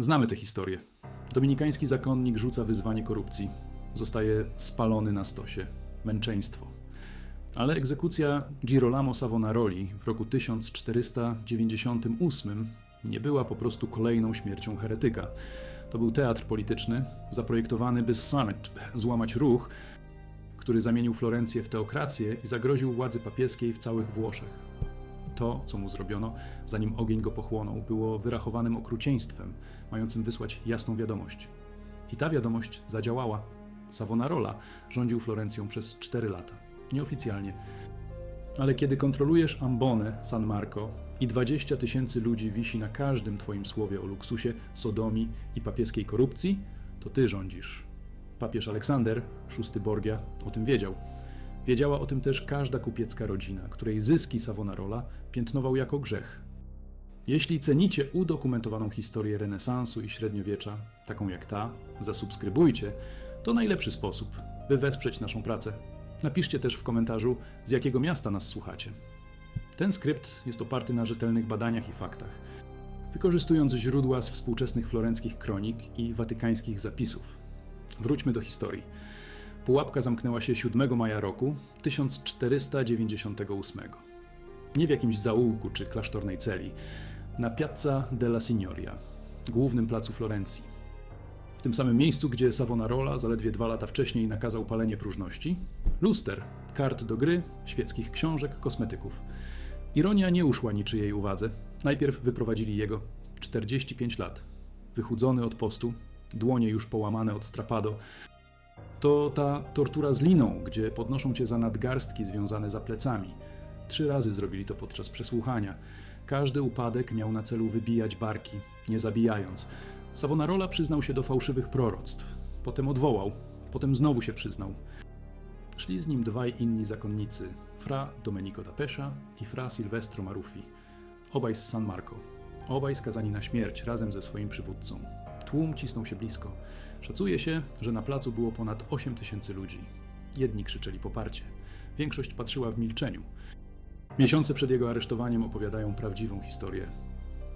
Znamy tę historię. Dominikański zakonnik rzuca wyzwanie korupcji. Zostaje spalony na stosie. Męczeństwo. Ale egzekucja Girolamo Savonaroli w roku 1498 nie była po prostu kolejną śmiercią heretyka. To był teatr polityczny, zaprojektowany by złamać ruch, który zamienił Florencję w teokrację i zagroził władzy papieskiej w całych Włoszech. To, co mu zrobiono, zanim ogień go pochłonął, było wyrachowanym okrucieństwem, mającym wysłać jasną wiadomość. I ta wiadomość zadziałała. Savonarola rządził Florencją przez 4 lata. Nieoficjalnie. Ale kiedy kontrolujesz Ambonę, San Marco i 20 tysięcy ludzi wisi na każdym twoim słowie o luksusie, sodomii i papieskiej korupcji, to ty rządzisz. Papież Aleksander, szósty Borgia, o tym wiedział. Wiedziała o tym też każda kupiecka rodzina, której zyski Savonarola piętnował jako grzech. Jeśli cenicie udokumentowaną historię renesansu i średniowiecza, taką jak ta, zasubskrybujcie, to najlepszy sposób, by wesprzeć naszą pracę. Napiszcie też w komentarzu, z jakiego miasta nas słuchacie. Ten skrypt jest oparty na rzetelnych badaniach i faktach, wykorzystując źródła z współczesnych florenckich kronik i watykańskich zapisów. Wróćmy do historii. Pułapka zamknęła się 7 maja roku 1498. Nie w jakimś zaułku czy klasztornej celi, na Piazza della Signoria, głównym placu Florencji. W tym samym miejscu, gdzie Savonarola zaledwie dwa lata wcześniej nakazał palenie próżności, luster, kart do gry, świeckich książek, kosmetyków. Ironia nie uszła niczyjej uwadze. Najpierw wyprowadzili jego 45 lat, wychudzony od postu, dłonie już połamane od strapado, to ta tortura z liną, gdzie podnoszą cię za nadgarstki związane za plecami. Trzy razy zrobili to podczas przesłuchania. Każdy upadek miał na celu wybijać barki, nie zabijając. Savonarola przyznał się do fałszywych proroctw. Potem odwołał. Potem znowu się przyznał. Szli z nim dwaj inni zakonnicy, fra Domenico da Pescia i fra Silvestro Maruffi, obaj z San Marco. Obaj skazani na śmierć razem ze swoim przywódcą. Tłum cisnął się blisko. Szacuje się, że na placu było ponad 8 tysięcy ludzi. Jedni krzyczeli poparcie. Większość patrzyła w milczeniu. Miesiące przed jego aresztowaniem opowiadają prawdziwą historię.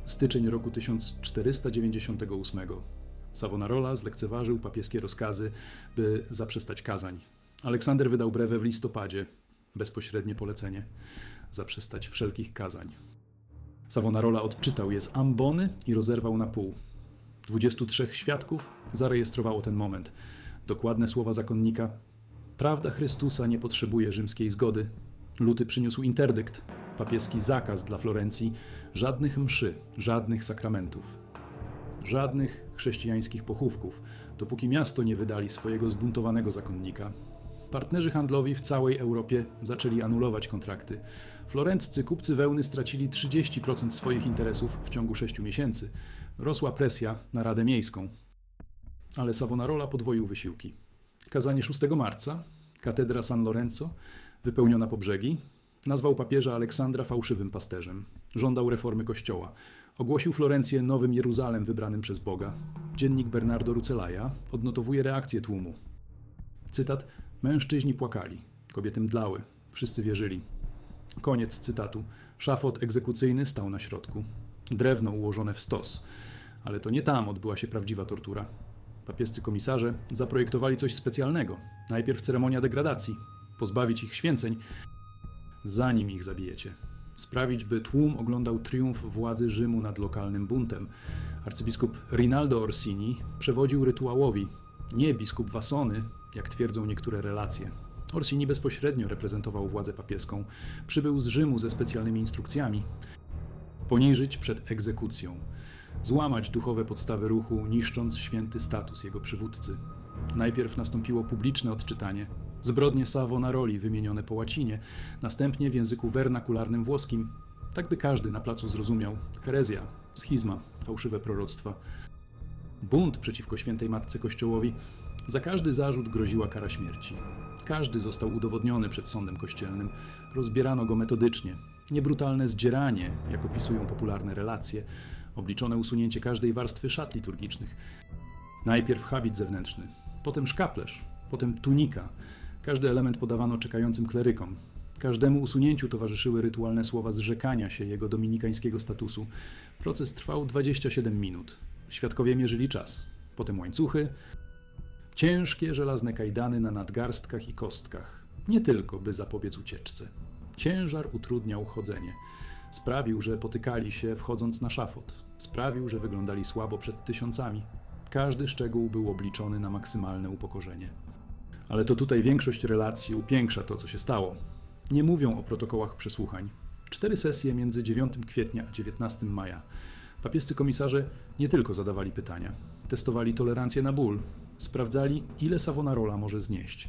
Styczeń roku 1498. Savonarola zlekceważył papieskie rozkazy, by zaprzestać kazań. Aleksander wydał brewę w listopadzie, bezpośrednie polecenie zaprzestać wszelkich kazań. Savonarola odczytał je z ambony i rozerwał na pół. 23 świadków zarejestrowało ten moment. Dokładne słowa zakonnika: Prawda Chrystusa nie potrzebuje rzymskiej zgody. Luty przyniósł interdykt, papieski zakaz dla Florencji, żadnych mszy, żadnych sakramentów, żadnych chrześcijańskich pochówków, dopóki miasto nie wydali swojego zbuntowanego zakonnika. Partnerzy handlowi w całej Europie zaczęli anulować kontrakty. Florenccy kupcy wełny stracili 30% swoich interesów w ciągu 6 miesięcy. Rosła presja na Radę Miejską. Ale Savonarola podwoił wysiłki. Kazanie 6 marca, katedra San Lorenzo, wypełniona po brzegi, nazwał papieża Aleksandra fałszywym pasterzem. Żądał reformy kościoła. Ogłosił Florencję nowym Jeruzalem wybranym przez Boga. Dziennik Bernardo Rucelaja odnotowuje reakcję tłumu. Cytat: Mężczyźni płakali, kobiety mdlały, wszyscy wierzyli. Koniec cytatu. Szafot egzekucyjny stał na środku. Drewno ułożone w stos. Ale to nie tam odbyła się prawdziwa tortura. Papiescy komisarze zaprojektowali coś specjalnego. Najpierw ceremonia degradacji, pozbawić ich święceń, zanim ich zabijecie. Sprawić, by tłum oglądał triumf władzy Rzymu nad lokalnym buntem. Arcybiskup Rinaldo Orsini przewodził rytuałowi, nie biskup Wasony, jak twierdzą niektóre relacje. Orsini bezpośrednio reprezentował władzę papieską. Przybył z Rzymu ze specjalnymi instrukcjami. Poniżyć przed egzekucją. Złamać duchowe podstawy ruchu, niszcząc święty status jego przywódcy. Najpierw nastąpiło publiczne odczytanie. Zbrodnie Savonaroli wymienione po łacinie, następnie w języku wernakularnym włoskim, tak by każdy na placu zrozumiał. Herezja, schizma, fałszywe proroctwa. Bunt przeciwko świętej Matce Kościołowi za każdy zarzut groziła kara śmierci. Każdy został udowodniony przed sądem kościelnym. Rozbierano go metodycznie. Niebrutalne zdzieranie, jak opisują popularne relacje, obliczone usunięcie każdej warstwy szat liturgicznych. Najpierw habit zewnętrzny, potem szkaplerz, potem tunika. Każdy element podawano czekającym klerykom. Każdemu usunięciu towarzyszyły rytualne słowa zrzekania się jego dominikańskiego statusu. Proces trwał 27 minut. Świadkowie mierzyli czas. Potem łańcuchy, ciężkie żelazne kajdany na nadgarstkach i kostkach. Nie tylko, by zapobiec ucieczce. Ciężar utrudniał chodzenie. Sprawił, że potykali się wchodząc na szafot. Sprawił, że wyglądali słabo przed tysiącami. Każdy szczegół był obliczony na maksymalne upokorzenie. Ale to tutaj większość relacji upiększa to, co się stało. Nie mówią o protokołach przesłuchań. Cztery sesje między 9 kwietnia a 19 maja. Papiescy komisarze nie tylko zadawali pytania, testowali tolerancję na ból, sprawdzali, ile Savonarola może znieść.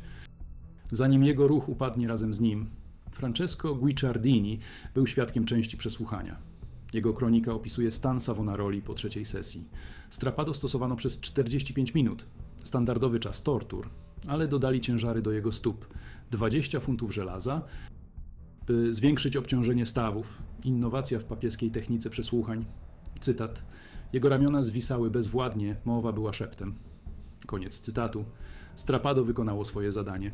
Zanim jego ruch upadnie razem z nim, Francesco Guicciardini był świadkiem części przesłuchania. Jego kronika opisuje stan Savonaroli po trzeciej sesji. Strapado stosowano przez 45 minut, standardowy czas tortur, ale dodali ciężary do jego stóp 20 funtów żelaza, by zwiększyć obciążenie stawów, innowacja w papieskiej technice przesłuchań. Cytat. Jego ramiona zwisały bezwładnie, mowa była szeptem. Koniec cytatu. Strapado wykonało swoje zadanie.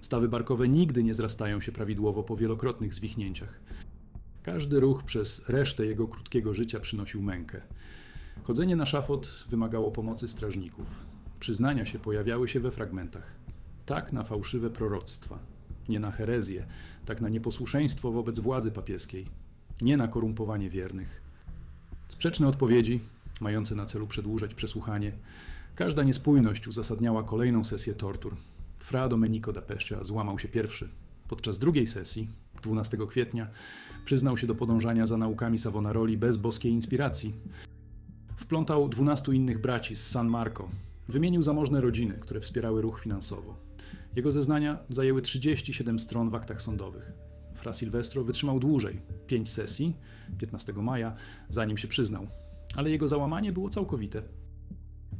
Stawy barkowe nigdy nie zrastają się prawidłowo po wielokrotnych zwichnięciach. Każdy ruch przez resztę jego krótkiego życia przynosił mękę. Chodzenie na szafot wymagało pomocy strażników. Przyznania się pojawiały się we fragmentach. Tak na fałszywe proroctwa, nie na herezję, tak na nieposłuszeństwo wobec władzy papieskiej, nie na korumpowanie wiernych. Sprzeczne odpowiedzi, mające na celu przedłużać przesłuchanie, każda niespójność uzasadniała kolejną sesję tortur. Fra Domenico da Pescia złamał się pierwszy. Podczas drugiej sesji, 12 kwietnia, przyznał się do podążania za naukami Savonaroli bez boskiej inspiracji. Wplątał 12 innych braci z San Marco. Wymienił zamożne rodziny, które wspierały ruch finansowo. Jego zeznania zajęły 37 stron w aktach sądowych. Fra Silvestro wytrzymał dłużej, 5 sesji, 15 maja, zanim się przyznał. Ale jego załamanie było całkowite.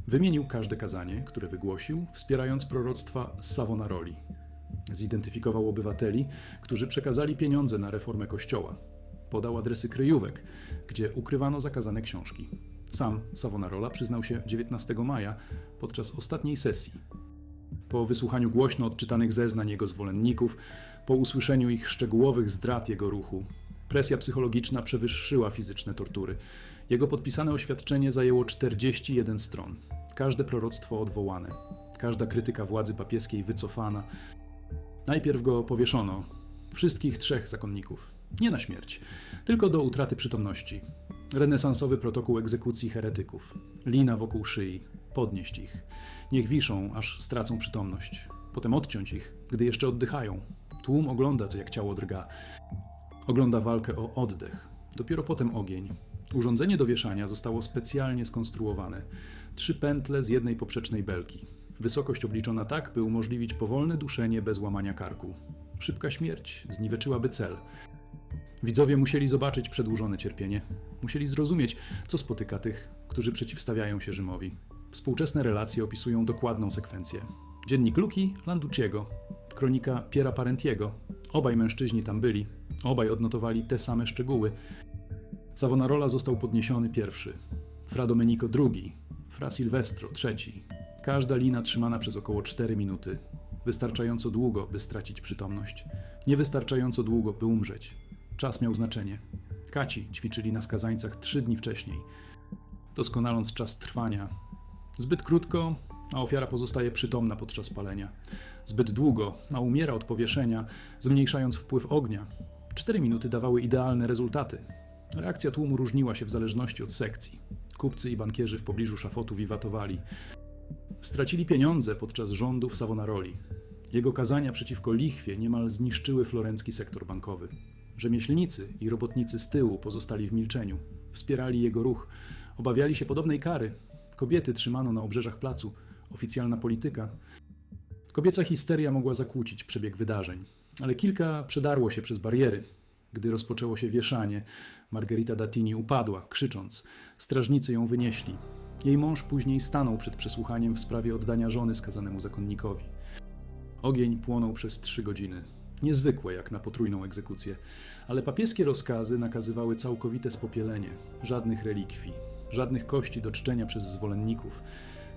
Wymienił każde kazanie, które wygłosił, wspierając proroctwa Savonaroli. Zidentyfikował obywateli, którzy przekazali pieniądze na reformę kościoła. Podał adresy kryjówek, gdzie ukrywano zakazane książki. Sam Savonarola przyznał się 19 maja podczas ostatniej sesji. Po wysłuchaniu głośno odczytanych zeznań jego zwolenników, po usłyszeniu ich szczegółowych zdrad jego ruchu, presja psychologiczna przewyższyła fizyczne tortury. Jego podpisane oświadczenie zajęło 41 stron. Każde proroctwo odwołane, każda krytyka władzy papieskiej wycofana. Najpierw go powieszono, wszystkich trzech zakonników. Nie na śmierć, tylko do utraty przytomności. Renesansowy protokół egzekucji heretyków. Lina wokół szyi, podnieść ich. Niech wiszą, aż stracą przytomność. Potem odciąć ich, gdy jeszcze oddychają. Tłum ogląda to, jak ciało drga. Ogląda walkę o oddech. Dopiero potem ogień. Urządzenie do wieszania zostało specjalnie skonstruowane. Trzy pętle z jednej poprzecznej belki. Wysokość obliczona tak, by umożliwić powolne duszenie bez łamania karku. Szybka śmierć zniweczyłaby cel. Widzowie musieli zobaczyć przedłużone cierpienie. Musieli zrozumieć, co spotyka tych, którzy przeciwstawiają się Rzymowi. Współczesne relacje opisują dokładną sekwencję. Dziennik Luki Landucciego, kronika Piera Parentiego. Obaj mężczyźni tam byli. Obaj odnotowali te same szczegóły. Savonarola został podniesiony pierwszy, Fra Domenico drugi, Fra Silvestro trzeci. Każda lina trzymana przez około 4 minuty. Wystarczająco długo, by stracić przytomność. Niewystarczająco długo, by umrzeć. Czas miał znaczenie. Kaci ćwiczyli na skazańcach trzy dni wcześniej, doskonaląc czas trwania. Zbyt krótko, a ofiara pozostaje przytomna podczas palenia. Zbyt długo, a umiera od powieszenia, zmniejszając wpływ ognia. Cztery minuty dawały idealne rezultaty. Reakcja tłumu różniła się w zależności od sekcji. Kupcy i bankierzy w pobliżu szafotu wiwatowali. Stracili pieniądze podczas rządów Savonaroli. Jego kazania przeciwko lichwie niemal zniszczyły florencki sektor bankowy. Rzemieślnicy i robotnicy z tyłu pozostali w milczeniu. Wspierali jego ruch. Obawiali się podobnej kary. Kobiety trzymano na obrzeżach placu. Oficjalna polityka. Kobieca histeria mogła zakłócić przebieg wydarzeń. Ale kilka przedarło się przez bariery. Gdy rozpoczęło się wieszanie, Margherita Datini upadła, krzycząc. Strażnicy ją wynieśli. Jej mąż później stanął przed przesłuchaniem w sprawie oddania żony skazanemu zakonnikowi. Ogień płonął przez trzy godziny. Niezwykłe jak na potrójną egzekucję, ale papieskie rozkazy nakazywały całkowite spopielenie, żadnych relikwii, żadnych kości do czczenia przez zwolenników.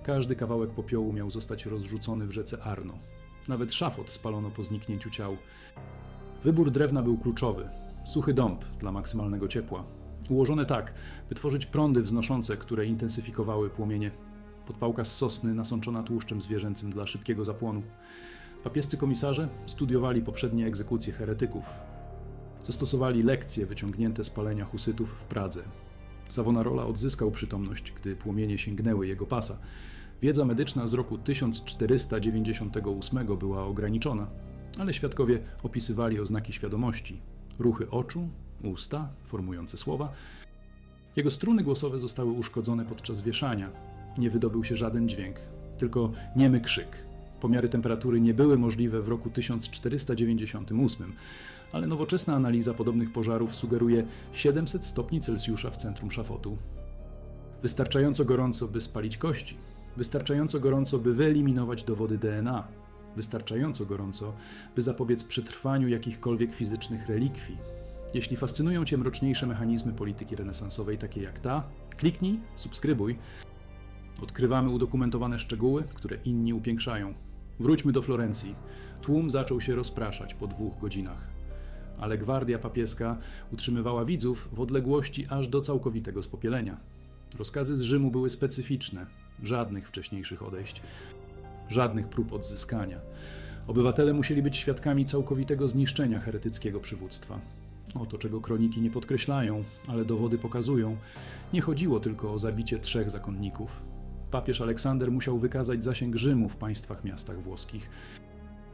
Każdy kawałek popiołu miał zostać rozrzucony w rzece Arno. Nawet szafot spalono po zniknięciu ciał. Wybór drewna był kluczowy. Suchy dąb dla maksymalnego ciepła. Ułożone tak, by tworzyć prądy wznoszące, które intensyfikowały płomienie. Podpałka z sosny nasączona tłuszczem zwierzęcym dla szybkiego zapłonu. Papiescy komisarze studiowali poprzednie egzekucje heretyków. Zastosowali lekcje wyciągnięte z palenia husytów w Pradze. Savonarola odzyskał przytomność, gdy płomienie sięgnęły jego pasa. Wiedza medyczna z roku 1498 była ograniczona, ale świadkowie opisywali oznaki świadomości, ruchy oczu, usta, formujące słowa. Jego struny głosowe zostały uszkodzone podczas wieszania. Nie wydobył się żaden dźwięk, tylko niemy krzyk. Pomiary temperatury nie były możliwe w roku 1498, ale nowoczesna analiza podobnych pożarów sugeruje 700 stopni Celsjusza w centrum szafotu. Wystarczająco gorąco, by spalić kości, wystarczająco gorąco, by wyeliminować dowody DNA, wystarczająco gorąco, by zapobiec przetrwaniu jakichkolwiek fizycznych relikwii. Jeśli fascynują Cię mroczniejsze mechanizmy polityki renesansowej, takie jak ta, kliknij, subskrybuj. Odkrywamy udokumentowane szczegóły, które inni upiększają. Wróćmy do Florencji. Tłum zaczął się rozpraszać po dwóch godzinach. Ale gwardia papieska utrzymywała widzów w odległości aż do całkowitego spopielenia. Rozkazy z Rzymu były specyficzne, żadnych wcześniejszych odejść, żadnych prób odzyskania. Obywatele musieli być świadkami całkowitego zniszczenia heretyckiego przywództwa. Oto czego kroniki nie podkreślają, ale dowody pokazują. Nie chodziło tylko o zabicie trzech zakonników. Papież Aleksander musiał wykazać zasięg Rzymu w państwach miastach włoskich.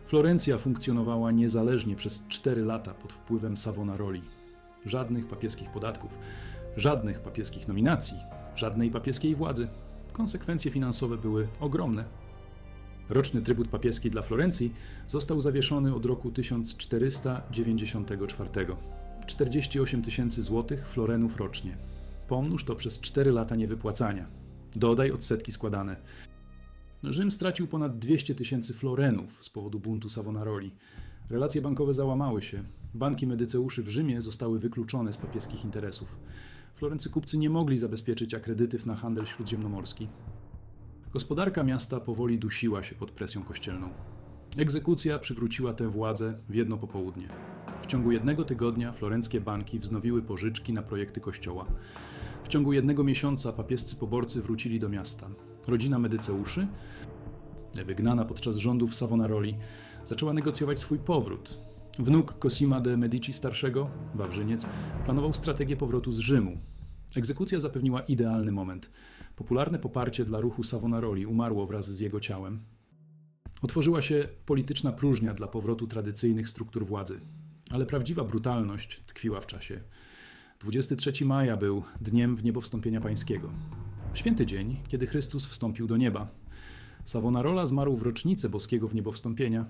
Florencja funkcjonowała niezależnie przez cztery lata pod wpływem Savonaroli. Żadnych papieskich podatków, żadnych papieskich nominacji, żadnej papieskiej władzy. Konsekwencje finansowe były ogromne. Roczny trybut papieski dla Florencji został zawieszony od roku 1494. 48 tysięcy złotych florenów rocznie. Pomnóż to przez 4 lata niewypłacania. Dodaj odsetki składane. Rzym stracił ponad 200 tysięcy florenów z powodu buntu Savonaroli. Relacje bankowe załamały się. Banki medyceuszy w Rzymie zostały wykluczone z papieskich interesów. Florency kupcy nie mogli zabezpieczyć akredytyw na handel śródziemnomorski. Gospodarka miasta powoli dusiła się pod presją kościelną. Egzekucja przywróciła tę władzę w jedno popołudnie. W ciągu jednego tygodnia florenckie banki wznowiły pożyczki na projekty kościoła. W ciągu jednego miesiąca papiescy poborcy wrócili do miasta. Rodzina medyceuszy, wygnana podczas rządów Savonaroli, zaczęła negocjować swój powrót. Wnuk Cosima de Medici starszego, Wawrzyniec, planował strategię powrotu z Rzymu. Egzekucja zapewniła idealny moment. Popularne poparcie dla ruchu Savonaroli umarło wraz z jego ciałem. Otworzyła się polityczna próżnia dla powrotu tradycyjnych struktur władzy. Ale prawdziwa brutalność tkwiła w czasie. 23 maja był dniem w niebowstąpienia pańskiego. Święty dzień, kiedy Chrystus wstąpił do nieba. Savonarola zmarł w rocznicę boskiego w niebowstąpienia.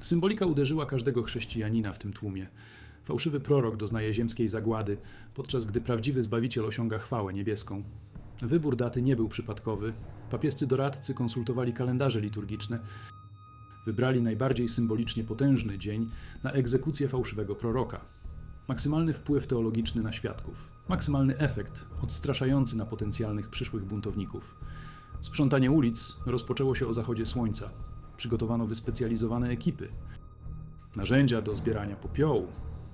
Symbolika uderzyła każdego chrześcijanina w tym tłumie. Fałszywy prorok doznaje ziemskiej zagłady, podczas gdy prawdziwy Zbawiciel osiąga chwałę niebieską. Wybór daty nie był przypadkowy. Papiescy doradcy konsultowali kalendarze liturgiczne. Wybrali najbardziej symbolicznie potężny dzień na egzekucję fałszywego proroka. Maksymalny wpływ teologiczny na świadków. Maksymalny efekt odstraszający na potencjalnych przyszłych buntowników. Sprzątanie ulic rozpoczęło się o zachodzie słońca. Przygotowano wyspecjalizowane ekipy. Narzędzia do zbierania popiołu,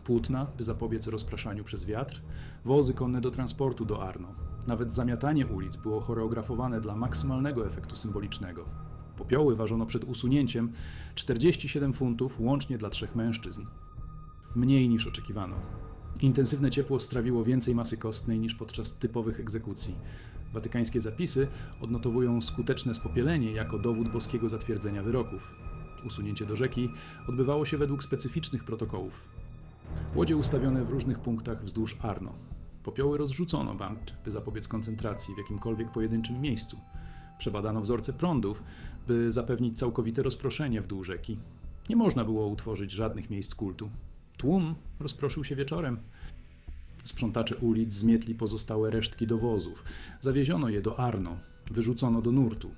płótna, by zapobiec rozpraszaniu przez wiatr, wozy konne do transportu do Arno. Nawet zamiatanie ulic było choreografowane dla maksymalnego efektu symbolicznego. Popioły ważono przed usunięciem 47 funtów łącznie dla trzech mężczyzn. Mniej niż oczekiwano. Intensywne ciepło strawiło więcej masy kostnej niż podczas typowych egzekucji. Watykańskie zapisy odnotowują skuteczne spopielenie jako dowód boskiego zatwierdzenia wyroków. Usunięcie do rzeki odbywało się według specyficznych protokołów. Łodzie ustawione w różnych punktach wzdłuż Arno. Popioły rozrzucono bank, by zapobiec koncentracji w jakimkolwiek pojedynczym miejscu. Przebadano wzorce prądów, by zapewnić całkowite rozproszenie w dół rzeki. Nie można było utworzyć żadnych miejsc kultu. Tłum rozproszył się wieczorem. Sprzątacze ulic zmietli pozostałe resztki dowozów. Zawieziono je do Arno, wyrzucono do nurtu.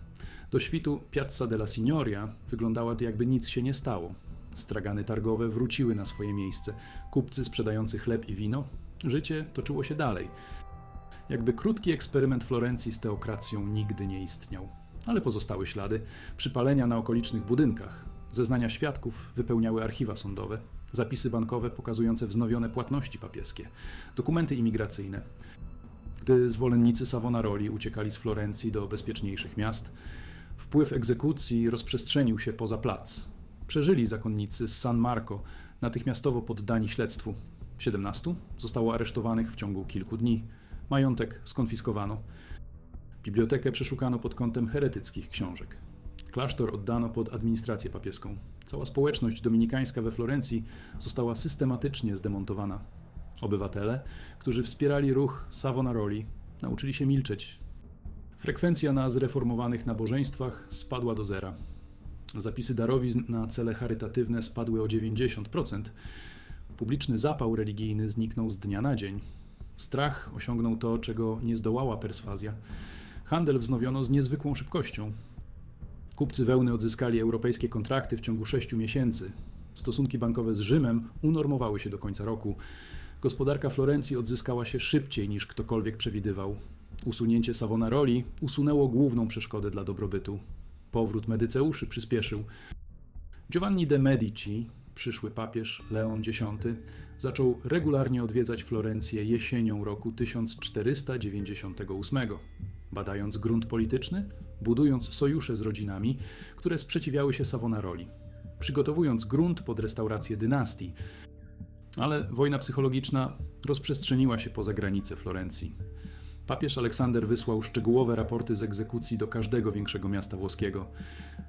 Do świtu Piazza della Signoria wyglądała jakby nic się nie stało. Stragany targowe wróciły na swoje miejsce. Kupcy sprzedający chleb i wino. Życie toczyło się dalej. Jakby krótki eksperyment Florencji z teokracją nigdy nie istniał. Ale pozostały ślady, przypalenia na okolicznych budynkach. Zeznania świadków wypełniały archiwa sądowe. Zapisy bankowe pokazujące wznowione płatności papieskie, dokumenty imigracyjne. Gdy zwolennicy Savonaroli uciekali z Florencji do bezpieczniejszych miast, wpływ egzekucji rozprzestrzenił się poza plac. Przeżyli zakonnicy z San Marco, natychmiastowo poddani śledztwu. 17 zostało aresztowanych w ciągu kilku dni. Majątek skonfiskowano. Bibliotekę przeszukano pod kątem heretyckich książek. Klasztor oddano pod administrację papieską. Cała społeczność dominikańska we Florencji została systematycznie zdemontowana. Obywatele, którzy wspierali ruch Savonaroli, nauczyli się milczeć. Frekwencja na zreformowanych nabożeństwach spadła do zera. Zapisy darowizn na cele charytatywne spadły o 90%. Publiczny zapał religijny zniknął z dnia na dzień. Strach osiągnął to, czego nie zdołała perswazja. Handel wznowiono z niezwykłą szybkością. Kupcy wełny odzyskali europejskie kontrakty w ciągu sześciu miesięcy. Stosunki bankowe z Rzymem unormowały się do końca roku. Gospodarka Florencji odzyskała się szybciej niż ktokolwiek przewidywał. Usunięcie Savonaroli usunęło główną przeszkodę dla dobrobytu. Powrót Medyceuszy przyspieszył. Giovanni de Medici, przyszły papież Leon X, zaczął regularnie odwiedzać Florencję jesienią roku 1498, badając grunt polityczny, budując sojusze z rodzinami, które sprzeciwiały się Savonaroli, przygotowując grunt pod restaurację dynastii. Ale wojna psychologiczna rozprzestrzeniła się poza granice Florencji. Papież Aleksander wysłał szczegółowe raporty z egzekucji do każdego większego miasta włoskiego.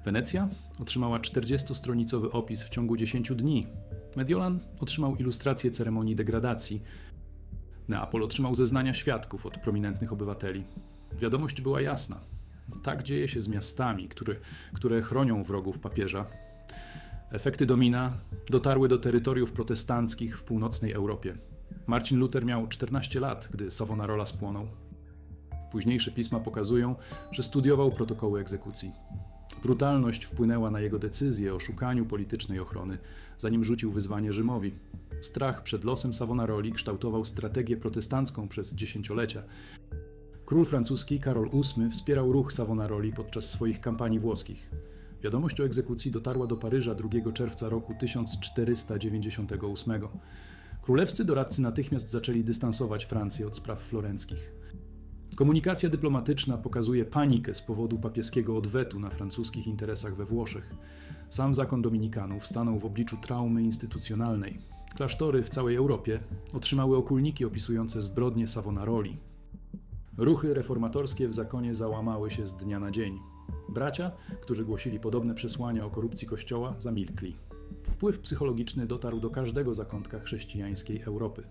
Wenecja otrzymała 40-stronicowy opis w ciągu 10 dni. Mediolan otrzymał ilustrację ceremonii degradacji. Neapol otrzymał zeznania świadków od prominentnych obywateli. Wiadomość była jasna. Tak dzieje się z miastami, które, chronią wrogów papieża. Efekty domina dotarły do terytoriów protestanckich w północnej Europie. Marcin Luther miał 14 lat, gdy Savonarola spłonął. Późniejsze pisma pokazują, że studiował protokoły egzekucji. Brutalność wpłynęła na jego decyzję o szukaniu politycznej ochrony, zanim rzucił wyzwanie Rzymowi. Strach przed losem Savonaroli kształtował strategię protestancką przez dziesięciolecia. Król francuski Karol VIII wspierał ruch Savonaroli podczas swoich kampanii włoskich. Wiadomość o egzekucji dotarła do Paryża 2 czerwca roku 1498. Królewscy doradcy natychmiast zaczęli dystansować Francję od spraw florenckich. Komunikacja dyplomatyczna pokazuje panikę z powodu papieskiego odwetu na francuskich interesach we Włoszech. Sam zakon dominikanów stanął w obliczu traumy instytucjonalnej. Klasztory w całej Europie otrzymały okulniki opisujące zbrodnie Savonaroli. Ruchy reformatorskie w zakonie załamały się z dnia na dzień. Bracia, którzy głosili podobne przesłania o korupcji Kościoła, zamilkli. Wpływ psychologiczny dotarł do każdego zakątka chrześcijańskiej Europy.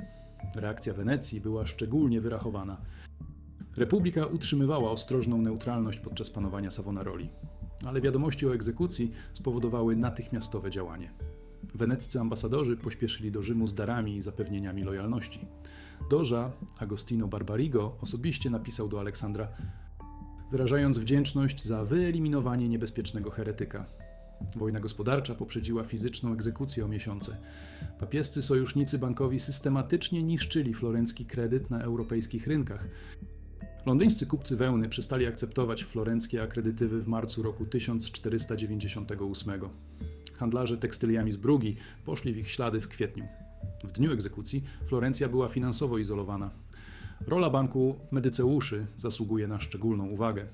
Reakcja Wenecji była szczególnie wyrachowana. Republika utrzymywała ostrożną neutralność podczas panowania Savonaroli, ale wiadomości o egzekucji spowodowały natychmiastowe działanie. Weneccy ambasadorzy pośpieszyli do Rzymu z darami i zapewnieniami lojalności. Doża Agostino Barbarigo osobiście napisał do Aleksandra, wyrażając wdzięczność za wyeliminowanie niebezpiecznego heretyka. Wojna gospodarcza poprzedziła fizyczną egzekucję o miesiące. Papiescy sojusznicy bankowi systematycznie niszczyli florencki kredyt na europejskich rynkach. Londyńscy kupcy wełny przestali akceptować florenckie akredytywy w marcu roku 1498. Handlarze tekstyliami z Brugi poszli w ich ślady w kwietniu. W dniu egzekucji Florencja była finansowo izolowana. Rola banku Medyceuszy zasługuje na szczególną uwagę.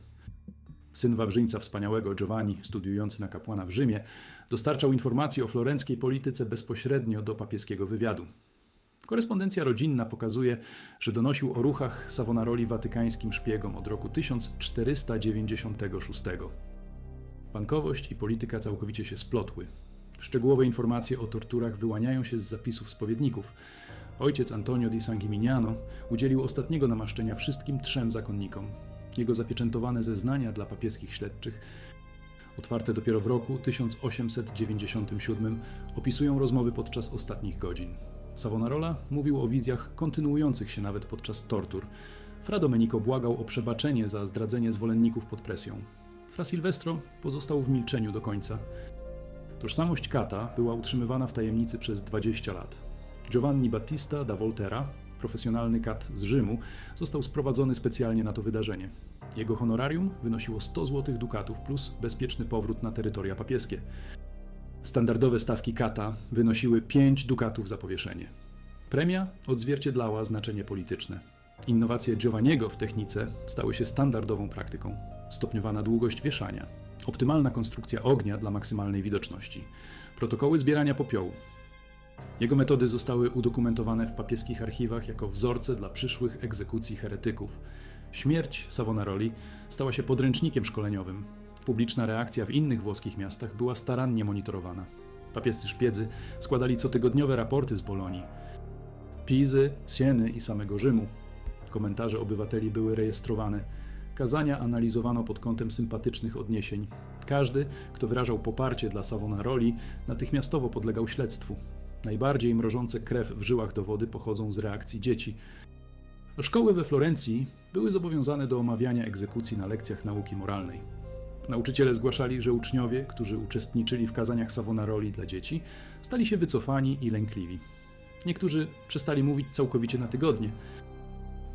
Syn Wawrzyńca Wspaniałego Giovanni, studiujący na kapłana w Rzymie, dostarczał informacji o florenckiej polityce bezpośrednio do papieskiego wywiadu. Korespondencja rodzinna pokazuje, że donosił o ruchach Savonaroli watykańskim szpiegom od roku 1496. Bankowość i polityka całkowicie się splotły. Szczegółowe informacje o torturach wyłaniają się z zapisów spowiedników. Ojciec Antonio di Sanguimignano udzielił ostatniego namaszczenia wszystkim trzem zakonnikom. Jego zapieczętowane zeznania dla papieskich śledczych, otwarte dopiero w roku 1897, opisują rozmowy podczas ostatnich godzin. Savonarola mówił o wizjach kontynuujących się nawet podczas tortur. Fra Domenico błagał o przebaczenie za zdradzenie zwolenników pod presją. Fra Silvestro pozostał w milczeniu do końca. Tożsamość Kata była utrzymywana w tajemnicy przez 20 lat. Giovanni Battista da Volterra, profesjonalny kat z Rzymu, został sprowadzony specjalnie na to wydarzenie. Jego honorarium wynosiło 100 złotych dukatów plus bezpieczny powrót na terytoria papieskie. Standardowe stawki kata wynosiły 5 dukatów za powieszenie. Premia odzwierciedlała znaczenie polityczne. Innowacje Giovanniego w technice stały się standardową praktyką. Stopniowana długość wieszania, optymalna konstrukcja ognia dla maksymalnej widoczności, protokoły zbierania popiołu. Jego metody zostały udokumentowane w papieskich archiwach jako wzorce dla przyszłych egzekucji heretyków. Śmierć Savonaroli stała się podręcznikiem szkoleniowym. Publiczna reakcja w innych włoskich miastach była starannie monitorowana. Papiescy szpiedzy składali cotygodniowe raporty z Bolonii, Pizy, Sieny i samego Rzymu. Komentarze obywateli były rejestrowane. Kazania analizowano pod kątem sympatycznych odniesień. Każdy, kto wyrażał poparcie dla Savonaroli, natychmiastowo podlegał śledztwu. Najbardziej mrożące krew w żyłach dowody pochodzą z reakcji dzieci. Szkoły we Florencji były zobowiązane do omawiania egzekucji na lekcjach nauki moralnej. Nauczyciele zgłaszali, że uczniowie, którzy uczestniczyli w kazaniach Savonaroli dla dzieci, stali się wycofani i lękliwi. Niektórzy przestali mówić całkowicie na tygodnie.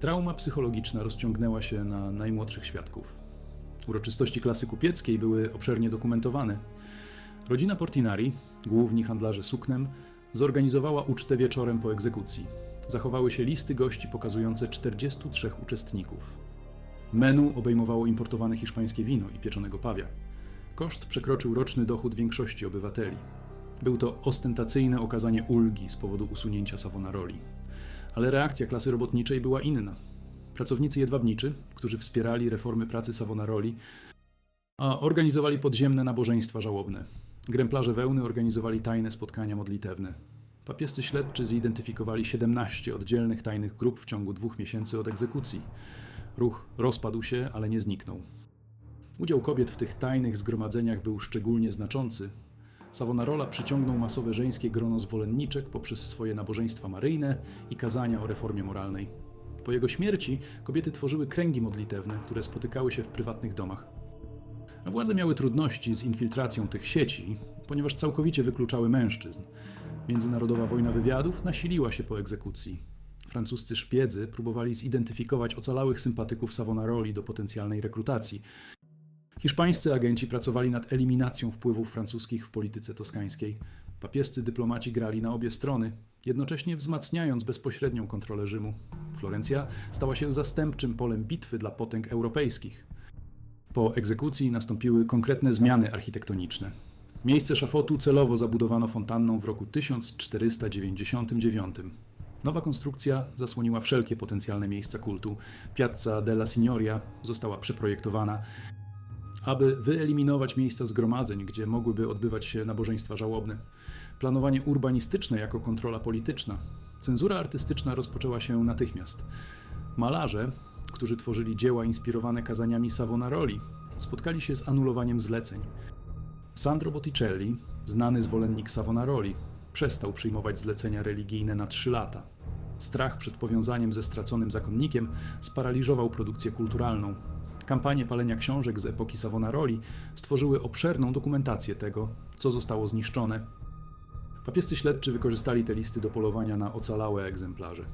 Trauma psychologiczna rozciągnęła się na najmłodszych świadków. Uroczystości klasy kupieckiej były obszernie dokumentowane. Rodzina Portinari, główni handlarze suknem, zorganizowała ucztę wieczorem po egzekucji. Zachowały się listy gości pokazujące 43 uczestników. Menu obejmowało importowane hiszpańskie wino i pieczonego pawia. Koszt przekroczył roczny dochód większości obywateli. Był to ostentacyjne okazanie ulgi z powodu usunięcia Savonaroli. Ale reakcja klasy robotniczej była inna. Pracownicy jedwabniczy, którzy wspierali reformy pracy Savonaroli, organizowali podziemne nabożeństwa żałobne. Gręplarze wełny organizowali tajne spotkania modlitewne. Papiescy śledczy zidentyfikowali 17 oddzielnych tajnych grup w ciągu dwóch miesięcy od egzekucji. Ruch rozpadł się, ale nie zniknął. Udział kobiet w tych tajnych zgromadzeniach był szczególnie znaczący. Savonarola przyciągnął masowe żeńskie grono zwolenniczek poprzez swoje nabożeństwa maryjne i kazania o reformie moralnej. Po jego śmierci kobiety tworzyły kręgi modlitewne, które spotykały się w prywatnych domach. Władze miały trudności z infiltracją tych sieci, ponieważ całkowicie wykluczały mężczyzn. Międzynarodowa wojna wywiadów nasiliła się po egzekucji. Francuscy szpiedzy próbowali zidentyfikować ocalałych sympatyków Savonaroli do potencjalnej rekrutacji. Hiszpańscy agenci pracowali nad eliminacją wpływów francuskich w polityce toskańskiej. Papiescy dyplomaci grali na obie strony, jednocześnie wzmacniając bezpośrednią kontrolę Rzymu. Florencja stała się zastępczym polem bitwy dla potęg europejskich. Po egzekucji nastąpiły konkretne zmiany architektoniczne. Miejsce szafotu celowo zabudowano fontanną w roku 1499. Nowa konstrukcja zasłoniła wszelkie potencjalne miejsca kultu. Piazza della Signoria została przeprojektowana, aby wyeliminować miejsca zgromadzeń, gdzie mogłyby odbywać się nabożeństwa żałobne. Planowanie urbanistyczne jako kontrola polityczna. Cenzura artystyczna rozpoczęła się natychmiast. Malarze, którzy tworzyli dzieła inspirowane kazaniami Savonaroli, spotkali się z anulowaniem zleceń. Sandro Botticelli, znany zwolennik Savonaroli, przestał przyjmować zlecenia religijne na trzy lata. Strach przed powiązaniem ze straconym zakonnikiem sparaliżował produkcję kulturalną. Kampanie palenia książek z epoki Savonaroli stworzyły obszerną dokumentację tego, co zostało zniszczone. Papiescy śledczy wykorzystali te listy do polowania na ocalałe egzemplarze.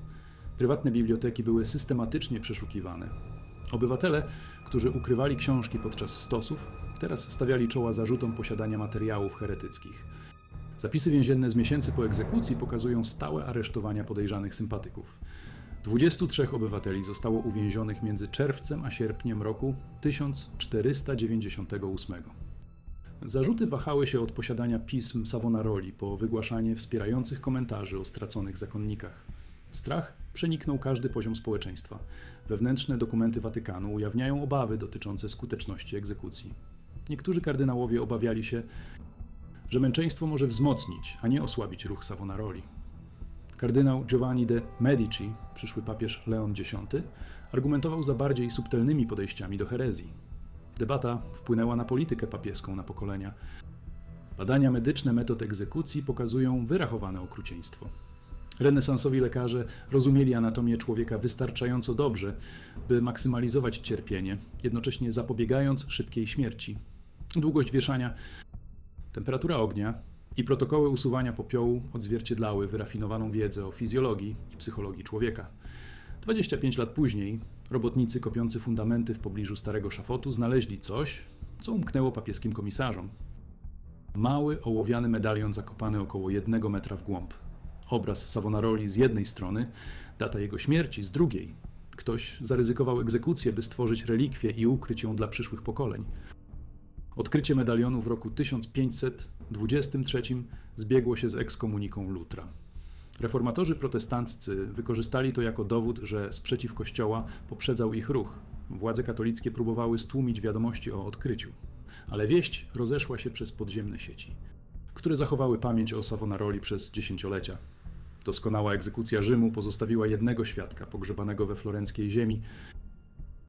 Prywatne biblioteki były systematycznie przeszukiwane. Obywatele, którzy ukrywali książki podczas stosów, teraz stawiali czoła zarzutom posiadania materiałów heretyckich. Zapisy więzienne z miesięcy po egzekucji pokazują stałe aresztowania podejrzanych sympatyków. 23 obywateli zostało uwięzionych między czerwcem a sierpniem roku 1498. Zarzuty wahały się od posiadania pism Savonaroli po wygłaszanie wspierających komentarzy o straconych zakonnikach. Strach przeniknął każdy poziom społeczeństwa. Wewnętrzne dokumenty Watykanu ujawniają obawy dotyczące skuteczności egzekucji. Niektórzy kardynałowie obawiali się, że męczeństwo może wzmocnić, a nie osłabić ruch Savonaroli. Kardynał Giovanni de Medici, przyszły papież Leon X, argumentował za bardziej subtelnymi podejściami do herezji. Debata wpłynęła na politykę papieską na pokolenia. Badania medyczne metod egzekucji pokazują wyrachowane okrucieństwo. Renesansowi lekarze rozumieli anatomię człowieka wystarczająco dobrze, by maksymalizować cierpienie, jednocześnie zapobiegając szybkiej śmierci. Długość wieszania, temperatura ognia i protokoły usuwania popiołu odzwierciedlały wyrafinowaną wiedzę o fizjologii i psychologii człowieka. 25 lat później robotnicy kopiący fundamenty w pobliżu starego szafotu znaleźli coś, co umknęło papieskim komisarzom. Mały, ołowiany medalion zakopany około jednego metra w głąb. Obraz Savonaroli z jednej strony, data jego śmierci z drugiej. Ktoś zaryzykował egzekucję, by stworzyć relikwię i ukryć ją dla przyszłych pokoleń. Odkrycie medalionu w roku 1523 zbiegło się z ekskomuniką Lutra. Reformatorzy protestanccy wykorzystali to jako dowód, że sprzeciw Kościoła poprzedzał ich ruch. Władze katolickie próbowały stłumić wiadomości o odkryciu, ale wieść rozeszła się przez podziemne sieci, które zachowały pamięć o Savonaroli przez dziesięciolecia. Doskonała egzekucja Rzymu pozostawiła jednego świadka pogrzebanego we florenckiej ziemi,